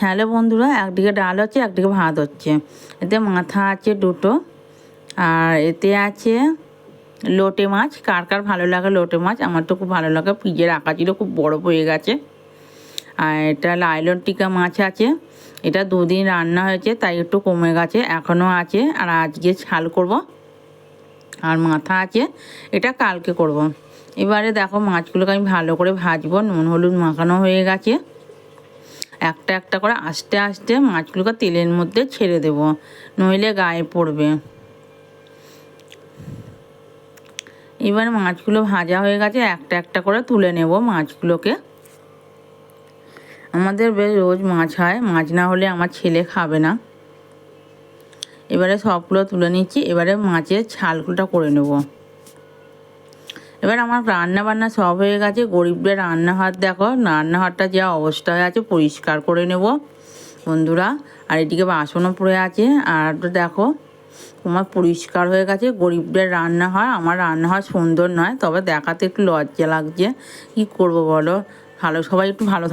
Hello বন্ধুরা একদিকে ডাল হচ্ছে, একদিকে ভাত হচ্ছে। এতে মাথা আছে দুটো, আর এতে আছে লোটে মাছ। কার কার ভালো লাগে লোটে মাছ? আমার তো খুব ভালো লাগে। ফ্রিজে রাখা ছিল, খুব বড় হয়ে গেছে। আর এটা লাইলন টিকা মাছ আছে। এটা দুদিন রান্না হয়েছে, তাই একটু কমে গেছে এখনও আছে। আর আজকে ছাল করব। আর মাথা আছে, এটা কালকে করব। এবারে দেখো মাছগুলোকে আমি ভালো করে ভাজবো। নুন, হলুদ মাখানো হয়ে গেছে। একটা একটা করে আস্তে আস্তে মাছগুলোকে তেলের মধ্যে ছেড়ে দেব, নইলে গায়ে পড়বে। এবার মাছগুলো ভাজা হয়ে গেছে, একটা একটা করে তুলে নেব মাছগুলোকে। আমাদের বেশ রোজ মাছ হয়, মাছ না হলে আমার ছেলে খাবে না। এবারে সবগুলো তুলে নিচ্ছি, এবারে মাছের ছালগুলোটা করে নেব। এবার আমার রান্না বান্না সব হয়ে গেছে। গরিবদের রান্নাঘর দেখো, রান্নাঘরটা যা অবস্থা হয়ে আছে, পরিষ্কার করে নেব বন্ধুরা। আর এদিকে বাসনও পড়ে আছে। আর দেখো, তোমার পরিষ্কার হয়ে গেছে। গরিবদের রান্না হয় আমার রান্না হয় সুন্দর নয়, তবে দেখাতে একটু লজ্জা লাগছে। কী করব বলো? ভালো, সবাই একটু ভালো